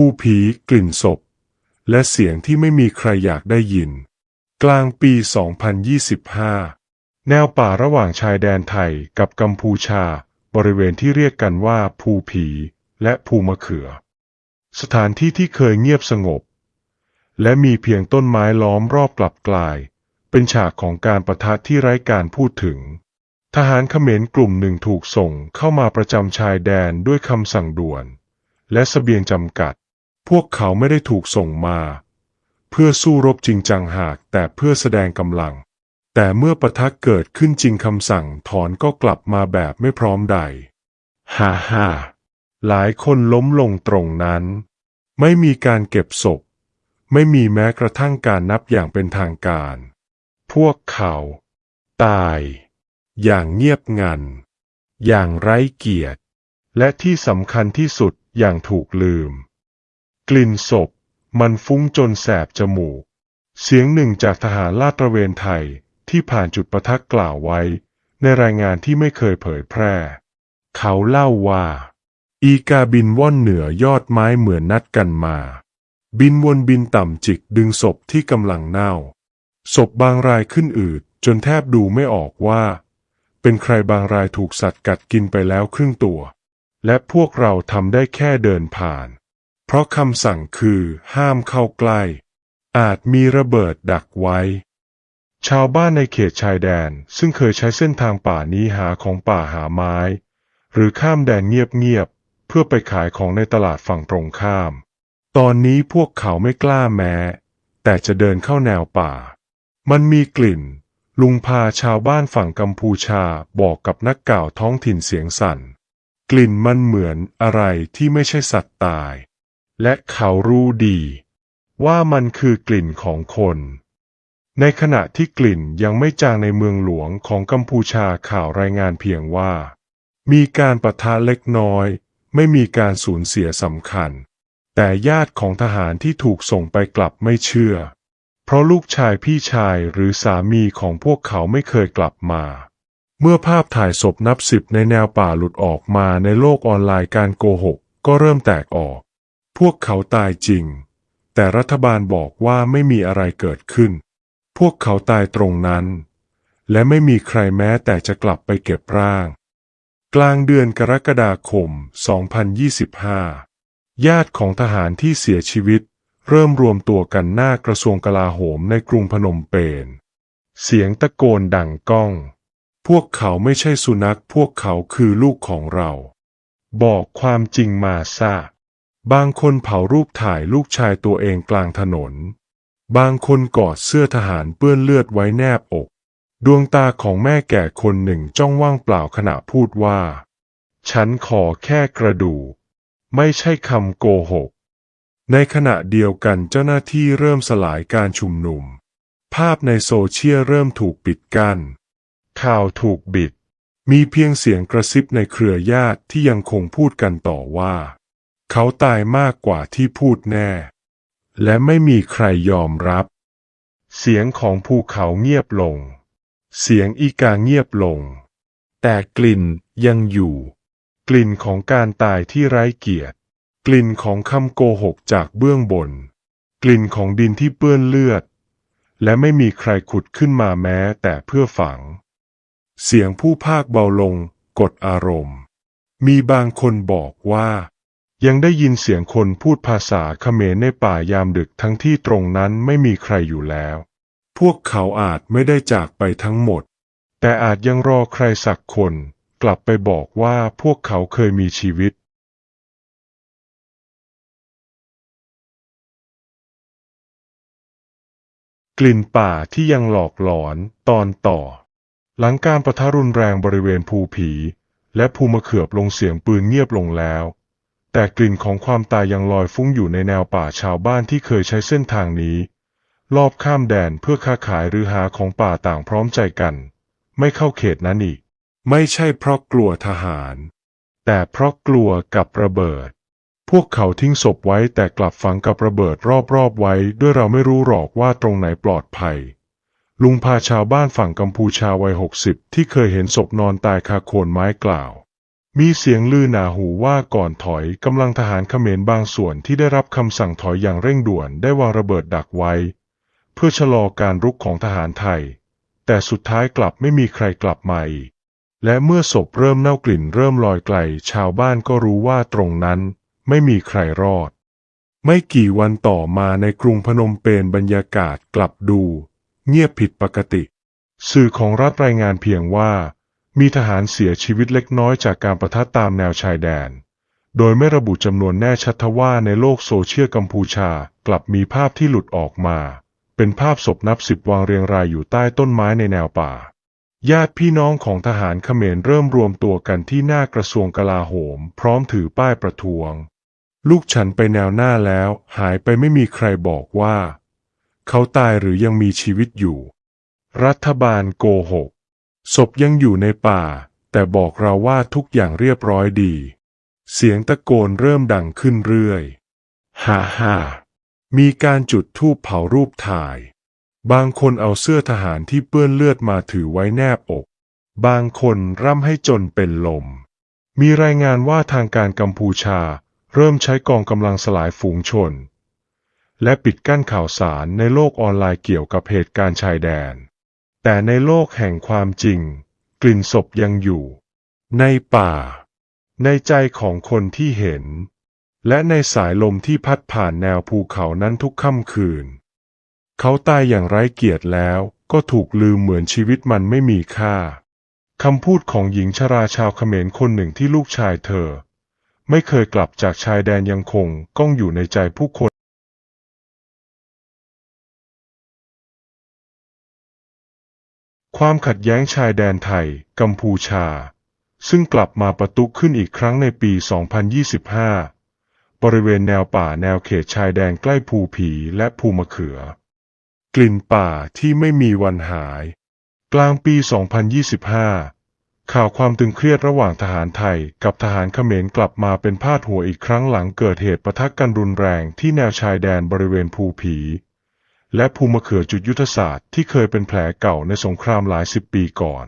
ผู้ผีกลิ่นศพ และเสียงที่ไม่มีใครอยากได้ยิน กลางปี 2025 แนวป่าระหว่างชายแดนไทยกับกัมพูชา บริเวณที่เรียกกันว่าภูผีและภูมะเขือ สถานที่ที่เคยเงียบสงบ และมีเพียงต้นไม้ล้อมรอบกลับกลาย เป็นฉากของการประทะที่ไร้การพูดถึงทหารเขมรกลุ่มหนึ่งถูกส่งเข้ามาประจำชายแดนด้วยคำสั่งด่วน และสเสบียงจำกัด พวกเขาไม่ได้ถูกส่งมา เพื่อสู้รบจริงจังหากแต่เพื่อแสดงกำลัง แต่เมื่อปะทะเกิดขึ้นจริงคำสั่งถอนก็กลับมาแบบไม่พร้อมใด ฮ่าฮ่าหลายคนล้มลงตรงนั้น ไม่มีการเก็บศพ ไม่มีแม้กระทั่งการนับอย่างเป็นทางการ พวกเขา ตาย อย่างเงียบงัน อย่างไร้เกียรติ และที่สำคัญที่สุดอย่างถูกลืม กลิ่นศพ มันฟุ้งจนแสบจมูก เสียงหนึ่งจากทหารลาดตระเวนไทยที่ผ่านจุดประทักกล่าวไว้ ในรายงานที่ไม่เคยเผยแพร่ เขาเล่าว่า อีกาบินว่อนเหนือยอดไม้เหมือนนัดกันมา บินวนบินต่ำจิกดึงศพที่กำลังเน่า ศพบางรายขึ้นอืดจนแทบดูไม่ออกว่า เป็นใครบางรายถูกสัตว์กัดกินไปแล้วครึ่งตัว และพวกเราทำได้แค่เดินผ่าน เพราะคำสั่งคือห้ามเข้าใกล้ อาจมีระเบิดดักไว้ ชาวบ้านในเขตชายแดนซึ่งเคยใช้เส้นทางป่านี้หาของป่าหาไม้ หรือข้ามแดนเงียบๆเพื่อไปขายของในตลาดฝั่งตรงข้าม ตอนนี้พวกเขาไม่กล้าแม้ แต่จะเดินเข้าแนวป่า มันมีกลิ่น ลุงพาชาวบ้านฝั่งกัมพูชาบอกกับนักก่าวท้องถิ่นเสียงสั่น กลิ่นมันเหมือนอะไรที่ไม่ใช่สัตว์ตาย และเขารู้ดี ว่ามันคือกลิ่นของคน ในขณะที่กลิ่นยังไม่จางในเมืองหลวงของกัมพูชาข่าวรายงานเพียงว่า มีการประทะเล็กน้อย ไม่มีการสูญเสียสำคัญ แต่ญาติของทหารที่ถูกส่งไปกลับไม่เชื่อ เพราะลูกชายพี่ชายหรือสามีของพวกเขาไม่เคยกลับมาเมื่อภาพถ่ายศพนับสิบในแนวป่าหลุดออกมาในโลกออนไลน์การโกหก ก็เริ่มแตกออก พวกเขาตายจริง แต่รัฐบาลบอกว่าไม่มีอะไรเกิดขึ้น พวกเขาตายตรงนั้น และไม่มีใครแม้แต่จะกลับไปเก็บร่าง กลางเดือนกรกฎาคม 2025 ญาติของทหารที่เสียชีวิต เริ่มรวมตัวกันหน้ากระทรวงกลาโหมในกรุงพนมเปญ เสียงตะโกนดังก้อง พวกเขาไม่ใช่สุนัขพวกเขาคือลูกของเรา บอกความจริงมาซะ บางคนเผารูปถ่ายลูกชายตัวเองกลางถนน บางคนกอดเสื้อทหารเปื้อนเลือดไว้แนบอก ดวงตาของแม่แก่คนหนึ่งจ้องว่างเปล่าขณะพูดว่า ฉันขอแค่กระดูก ไม่ใช่คำโกหก ในขณะเดียวกันเจ้าหน้าที่เริ่มสลายการชุมนุม ภาพในโซเชียลเริ่มถูกปิดกัน้น ข่าวถูกบิด มีเพียงเสียงกระซิบในเครือญาติที่ยังคงพูดกันต่อว่า เขาตายมากกว่าที่พูดแน่ และไม่มีใครยอมรับ เสียงของภูเขาเงียบลง เสียงอีกาเงียบลง แต่กลิ่นยังอยู่ กลิ่นของการตายที่ไร้เกียรติ กลิ่นของคำโกหกจากเบื้องบน กลิ่นของดินที่เปื้อนเลือด และไม่มีใครขุดขึ้นมาแม้แต่เพื่อฝัง เสียงผู้ภาคเบาลง กดอารมณ์ มีบางคนบอกว่า ยังได้ยินเสียงคนพูดภาษาเขมรในป่ายามดึกทั้งที่ตรงนั้นไม่มีใครอยู่แล้ว พวกเขาอาจไม่ได้จากไปทั้งหมด แต่อาจยังรอใครสักคน กลับไปบอกว่าพวกเขาเคยมีชีวิต กลิ่นป่าที่ยังหลอกหลอนตอนต่อ หลังการประทะรุนแรงบริเวณภูผี และภูมะเขือบลงเสียงปืนเงียบลงแล้ว แต่กลิ่นของความตายยังลอยฟุ้งอยู่ในแนวป่าชาวบ้านที่เคยใช้เส้นทางนี้รอบข้ามแดนเพื่อค้าขายหรือหาของป่าต่างพร้อมใจกัน ไม่เข้าเขตนั้นอีก ไม่ใช่เพราะกลัวทหาร แต่เพราะกลัวกับระเบิด พวกเขาทิ้งศพไว้แต่กลับฝังกับระเบิดรอบๆไว้ ด้วยเราไม่รู้หรอกว่าตรงไหนปลอดภัยลุงพาชาวบ้านฝั่งกัมพูชาวัยหกสิบที่เคยเห็นศพนอนตายคาโคนไม้กล่าว มีเสียงลือหนาหูว่าก่อนถอยกำลังทหารเขมรบางส่วนที่ได้รับคำสั่งถอยอย่างเร่งด่วนได้วางระเบิดดักไว้ เพื่อชะลอการรุกของทหารไทย แต่สุดท้ายกลับไม่มีใครกลับมาอีกและเมื่อศพเริ่มเน่ากลิ่นเริ่มลอยไกล ชาวบ้านก็รู้ว่าตรงนั้นไม่มีใครรอด ไม่กี่วันต่อมาในกรุงพนมเปญบรรยากาศกลับดู เงียบผิดปกติ สื่อของรัฐรายงานเพียงว่า มีทหารเสียชีวิตเล็กน้อยจากการประทะตามแนวชายแดน โดยไม่ระบุจำนวนแน่ชัดทว่าในโลกโซเชียลกัมพูชากลับมีภาพที่หลุดออกมา เป็นภาพศพนับสิบวางเรียงรายอยู่ใต้ต้นไม้ในแนวป่า ญาติพี่น้องของทหารเขมรเริ่มรวมตัวกันที่หน้ากระทรวงกลาโหม พร้อมถือป้ายประท้วง ลูกฉันไปแนวหน้าแล้ว หายไปไม่มีใครบอกว่า เขาตายหรือยังมีชีวิตอยู่ รัฐบาลโกหก ศพยังอยู่ในป่า แต่บอกเราว่าทุกอย่างเรียบร้อยดี เสียงตะโกนเริ่มดังขึ้นเรื่อย ฮ่าฮ่ามีการจุดธูปเผารูปถ่าย บางคนเอาเสื้อทหารที่เปื้อนเลือดมาถือไว้แนบอก บางคนร่ำให้จนเป็นลม มีรายงานว่าทางการกัมพูชาเริ่มใช้กองกำลังสลายฝูงชน และปิดกั้นข่าวสารในโลกออนไลน์เกี่ยวกับเหตุการณ์ชายแดน แต่ในโลกแห่งความจริง กลิ่นศพยังอยู่ ในป่า ในใจของคนที่เห็น และในสายลมที่พัดผ่านแนวภูเขานั้นทุกค่ำคืน เขาตายอย่างไร้เกียรติแล้วก็ถูกลืมเหมือนชีวิตมันไม่มีค่าคำพูดของหญิงชราชาวเขมรคนหนึ่งที่ลูกชายเธอ ไม่เคยกลับจากชายแดนยังคงก้องอยู่ในใจผู้คน ความขัดแย้งชายแดนไทย กัมพูชา ซึ่งกลับมาประตุขึ้นอีกครั้งในปี 2025 บริเวณแนวป่าแนวเขตชายแดนใกล้ภูผีและภูมะเขือ กลิ่นป่าที่ไม่มีวันหาย กลางปี 2025 ข่าวความตึงเครียดระหว่างทหารไทยกับทหารเขมรกลับมาเป็นพาดหัวอีกครั้งหลังเกิดเหตุปะทะกันรุนแรงที่แนวชายแดนบริเวณภูผี และภูมะเขือจุดยุทธศาสตร์ที่เคยเป็นแผลเก่าในสงครามหลายสิบปีก่อน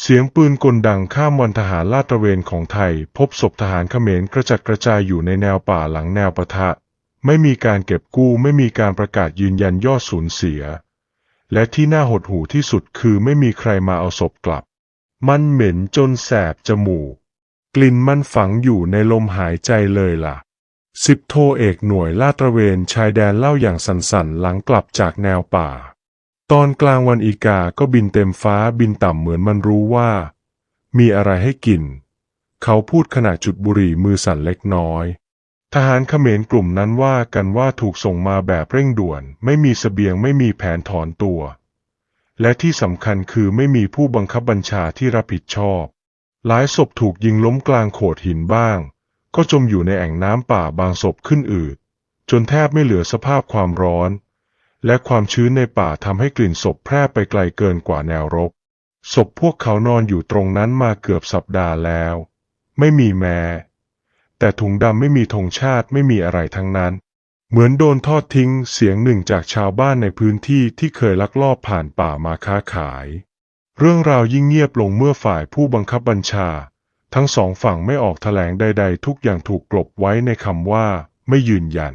เสียงปืนกลดังข้ามวันทหารลาดตระเวนของไทย พบศพทหารเขมรกระจัดกระจายอยู่ในแนวป่าหลังแนวปะทะ ไม่มีการเก็บกู้ไม่มีการประกาศยืนยันยอดสูญเสีย และที่น่าหดหู่ที่สุดคือไม่มีใครมาเอาศพกลับ มันเหม็นจนแสบจมูก กลิ่นมันฝังอยู่ในลมหายใจเลยล่ะ สิบโทเอกหน่วยลาดตระเวนชายแดนเล่าอย่างสั่นๆหลังกลับจากแนวป่า ตอนกลางวันอีกาก็บินเต็มฟ้าบินต่ำเหมือนมันรู้ว่า มีอะไรให้กิน เขาพูดขณะจุดบุหรี่มือสั่นเล็กน้อย ทหารเขมรกลุ่มนั้นว่ากันว่าถูกส่งมาแบบเร่งด่วน ไม่มีเสบียงไม่มีแผนถอนตัว และที่สำคัญคือไม่มีผู้บังคับบัญชาที่รับผิดชอบ หลายศพถูกยิงล้มกลางโขดหินบ้าง ก็จมอยู่ในแอ่งน้ำป่าบางศพขึ้นอืด จนแทบไม่เหลือสภาพความร้อน และความชื้นในป่าทำให้กลิ่นศพแพร่ไปไกลเกินกว่าแนวรบ ศพพวกเขานอนอยู่ตรงนั้นมาเกือบสัปดาห์แล้ว ไม่มีแม้ แต่ถุงดำไม่มีธงชาติไม่มีอะไรทั้งนั้น เหมือนโดนทอดทิ้งเสียงหนึ่งจากชาวบ้านในพื้นที่ที่เคยลักลอบผ่านป่ามาค้าขาย เรื่องราวยิ่งเงียบลงเมื่อฝ่ายผู้บังคับบัญชา ทั้งสองฝั่งไม่ออกแถลงใด ๆ ทุกอย่างถูกกลบไว้ในคำว่า ไม่ยืนยัน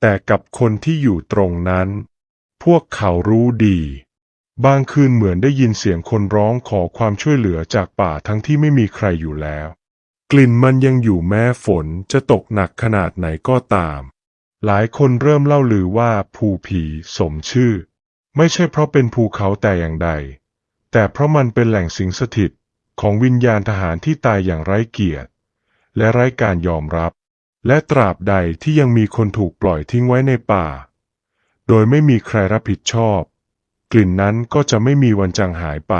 แต่กับคนที่อยู่ตรงนั้น พวกเขารู้ดี บางคืนเหมือนได้ยินเสียงคนร้องขอความช่วยเหลือจากป่าทั้งที่ไม่มีใครอยู่แล้ว กลิ่นมันยังอยู่แม้ฝนจะตกหนักขนาดไหนก็ตาม หลายคนเริ่มเล่าลือว่าภูผีสมชื่อ ไม่ใช่เพราะเป็นภูเขาแต่อย่างใด แต่เพราะมันเป็นแหล่งสิงสถิต ของวิญญาณทหารที่ตายอย่างไร้เกียรติ และไร้การยอมรับ และตราบใดที่ยังมีคนถูกปล่อยทิ้งไว้ในป่า โดยไม่มีใครรับผิดชอบ กลิ่นนั้นก็จะไม่มีวันจางหายไป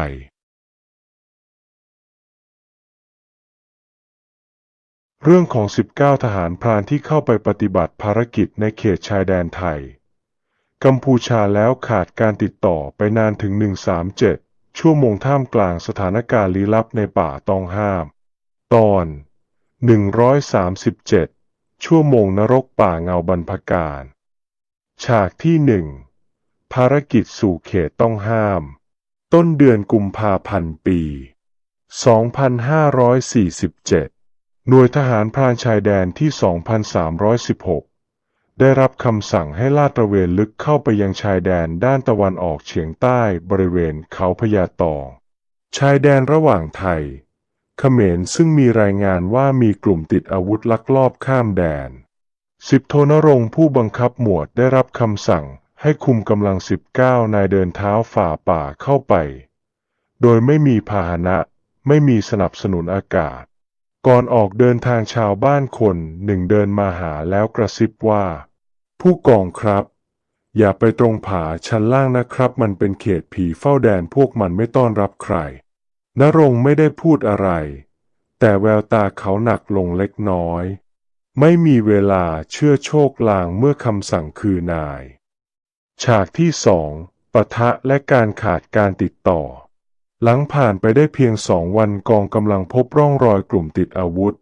เรื่องของ 19 ทหารพรานที่เข้าไปปฏิบัติภารกิจในเขตชายแดนไทย กัมพูชาแล้วขาดการติดต่อไปนานถึง 137 ชั่วโมงท่ามกลางสถานการณ์ลี้ลับในป่าต้องห้าม ตอน 137 ชั่วโมงนรกป่าเงาบรรพการ ฉากที่หนึ่งภารกิจสู่เขตต้องห้าม ต้นเดือนกุมภาพันธ์ปี 2547 หน่วยทหารพรานชายแดนที่ 2316 ได้รับคำสั่งให้ลาดตระเวนลึกเข้าไปยังชายแดนด้านตะวันออกเฉียงใต้บริเวณเขาพญาตอง ชายแดนระหว่างไทย เขมรซึ่งมีรายงานว่ามีกลุ่มติดอาวุธลักลอบข้ามแดน สิบโทนรงผู้บังคับหมวดได้รับคำสั่งให้คุมกำลัง 19 นายเดินเท้าฝ่าป่าเข้าไป โดยไม่มีพาหนะ ไม่มีสนับสนุนอากาศ ก่อนออกเดินทางชาวบ้านคนหนึ่งเดินมาหาแล้วกระซิบว่า ผู้กองครับ อย่าไปตรงผาชั้นล่างนะครับ มันเป็นเขตผีเฝ้าแดนพวกมันไม่ต้อนรับใครนรงไม่ได้พูดอะไร แต่แววตาเขาหนักลงเล็กน้อย ไม่มีเวลาเชื่อโชคลางเมื่อคำสั่งคือนาย ฉากที่สองปะทะและการขาดการติดต่อ หลังผ่านไปได้เพียงสองวันกองกำลังพบร่องรอยกลุ่มติดอาวุธ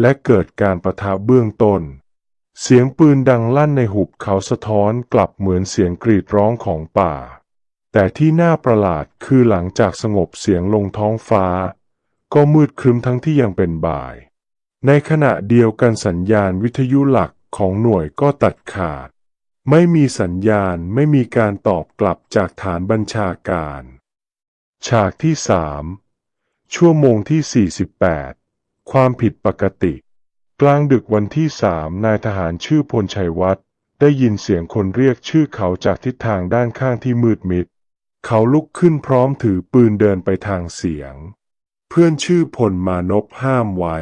และเกิดการประทะเบื้องต้น เสียงปืนดังลั่นในหุบเขาสะท้อนกลับเหมือนเสียงกรีดร้องของป่า แต่ที่น่าประหลาดคือหลังจากสงบเสียงลงท้องฟ้า ก็มืดครึ้มทั้งที่ยังเป็นบ่าย ในขณะเดียวกันสัญญาณวิทยุหลักของหน่วยก็ตัดขาด ไม่มีสัญญาณไม่มีการตอบกลับจากฐานบัญชาการ ฉากที่สามชั่วโมงที่ 48 ความผิดปกติ กลางดึกวันที่สามนายทหารชื่อพลชัยวัฒน์ได้ยินเสียงคนเรียกชื่อเขาจากทิศทางด้านข้างที่มืดมิด เขาลุกขึ้นพร้อมถือปืนเดินไปทางเสียง เพื่อนชื่อพลมานพห้ามไว้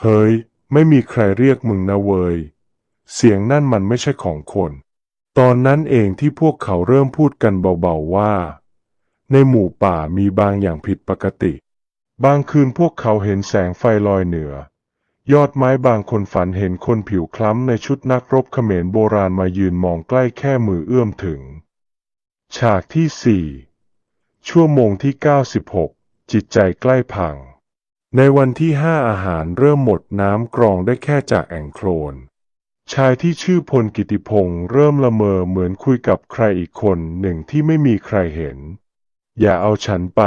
เฮ้ย ไม่มีใครเรียกมึงนะเวยเสียงนั่นมันไม่ใช่ของคน ตอนนั้นเองที่พวกเขาเริ่มพูดกันเบาๆว่า ในหมู่ป่ามีบางอย่างผิดปกติ บางคืนพวกเขาเห็นแสงไฟลอยเหนือ ยอดไม้บางคนฝันเห็นคนผิวคล้ำในชุดนักรบเขมรโบราณมายืนมองใกล้แค่มือเอื้อมถึง ฉากที่สี่ชั่วโมงที่ 96 จิตใจใกล้พัง ในวันที่ห้าอาหารเริ่มหมดน้ำกรองได้แค่จากแอ่งโคลนชายที่ชื่อพลกิติพงศ์เริ่มละเมอเหมือนคุยกับใครอีกคนหนึ่งที่ไม่มีใครเห็น อย่าเอาฉันไป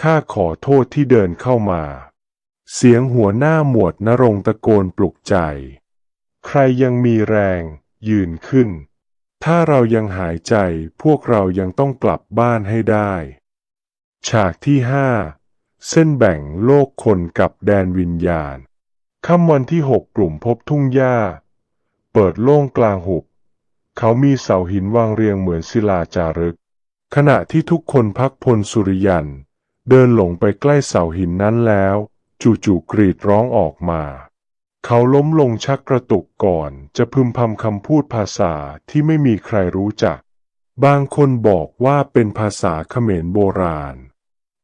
ข้าขอโทษที่เดินเข้ามา เสียงหัวหน้าหมวดนรงตะโกนปลุกใจ ใครยังมีแรง ยืนขึ้น ถ้าเรายังหายใจพวกเรายังต้องกลับบ้านให้ได้ ฉากที่ห้าเส้นแบ่งโลกคนกับแดนวิญญาณค่ำวันที่หกกลุ่มพบทุ่งหญ้า เปิดโล่งกลางหุบ เขามีเสาหินวางเรียงเหมือนศิลาจารึก ขณะที่ทุกคนพักพลสุริยัน เดินหลงไปใกล้เสาหินนั้นแล้ว จู่ๆกรีดร้องออกมา เขาล้มลงชักกระตุกก่อนจะพึมพำคำพูดภาษาที่ไม่มีใครรู้จัก บางคนบอกว่าเป็นภาษาเขมรโบราณ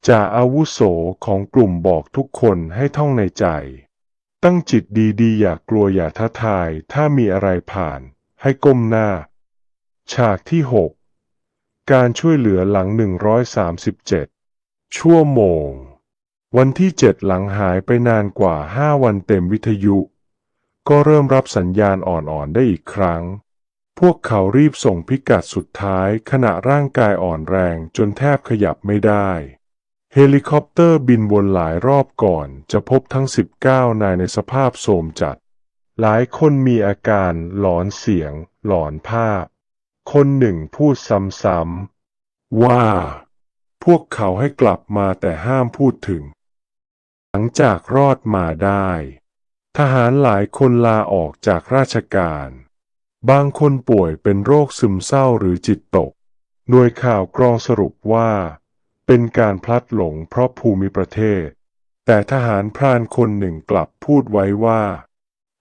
จ่าอาวุโสของกลุ่มบอกทุกคนให้ท่องในใจ ตั้งจิตดีๆ อย่ากลัวอย่าท้าทายถ้ามีอะไรผ่าน ให้ก้มหน้า ฉากที่6 การช่วยเหลือหลัง 137 ชั่วโมง วันที่ 7 หลังหายไปนานกว่า 5 วันเต็มวิทยุ ก็เริ่มรับสัญญาณอ่อนๆได้อีกครั้ง พวกเขารีบส่งพิกัดสุดท้ายขณะร่างกายอ่อนแรงจนแทบขยับไม่ได้ เฮลิคอปเตอร์บินวนหลายรอบก่อนจะพบทั้ง 19 นายในสภาพโทรมจัด หลายคนมีอาการหลอนเสียง หลอนภาพ คนหนึ่งพูดซ้ำๆว่า พวกเขาให้กลับมาแต่ห้ามพูดถึง หลังจากรอดมาได้ ทหารหลายคนลาออกจากราชการ บางคนป่วยเป็นโรคซึมเศร้าหรือจิตตก หน่วยข่าวกรองสรุปว่า เป็นการพลัดหลงเพราะภูมิประเทศ แต่ทหารพรานคนหนึ่งกลับพูดไว้ว่า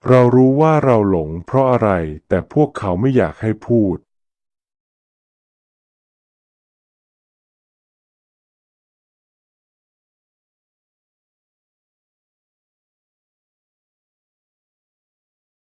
เรารู้ว่าเราหลงเพราะอะไรแต่พวกเขาไม่อยากให้พูด